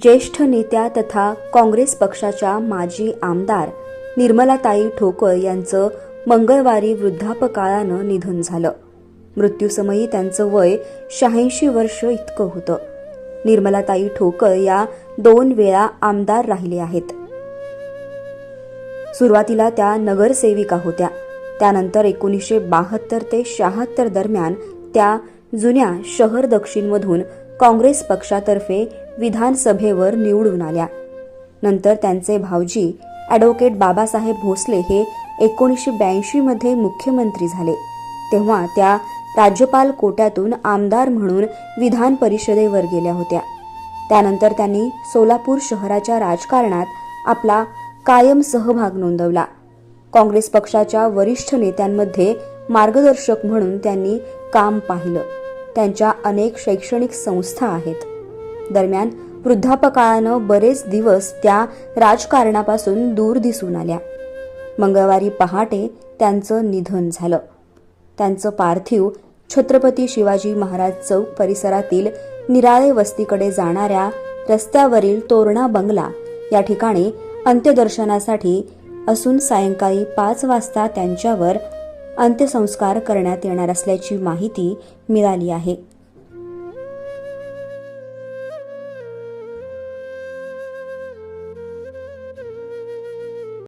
ज्येष्ठ नेत्या तथा काँग्रेस पक्षाच्या माजी आमदार निर्मलाताई ठोकर यांचं मंगळवारी वृद्धापकाळानं निधन झालं. मृत्यूसमयी त्यांचं वय शहाऐंशी वर्ष इतकं होतं. निर्मलाताई ठोकर या दोन वेळा आमदार राहिले आहेत. सुरुवातीला त्या नगरसेविका होत्या. त्यानंतर एकोणीसशे बाहत्तर ते शहात्तर दरम्यान त्या जुन्या शहर दक्षिणमधून काँग्रेस पक्षातर्फे विधानसभेवर निवडून आल्या. नंतर त्यांचे भावजी ॲडव्होकेट बाबासाहेब भोसले हे एकोणीसशे ब्याऐंशीमध्ये मुख्यमंत्री झाले. तेव्हा त्या राज्यपाल कोट्यातून आमदार म्हणून विधान परिषदेवर गेल्या होत्या. त्यानंतर त्यांनी सोलापूर शहराच्या राजकारणात आपला कायम सहभाग नोंदवला. काँग्रेस पक्षाच्या वरिष्ठ नेत्यांमध्ये मार्गदर्शक म्हणून त्यांनी काम पाहिलं. त्यांच्या अनेक शैक्षणिक संस्था आहेत. दरम्यान वृद्धापकाळानं बरेच दिवस त्या राजकारणापासून दूर दिसून आल्या. मंगळवारी पहाटे त्यांचं निधन झालं. त्यांचं पार्थिव छत्रपती शिवाजी महाराज चौक परिसरातील निराळे वस्तीकडे जाणाऱ्या रस्त्यावरील तोरणा बंगला या ठिकाणी अंत्यदर्शनासाठी असून सायंकाळी पाच वाजता त्यांच्यावर अंत्यसंस्कार करण्यात येणार असल्याची माहिती मिळाली आहे.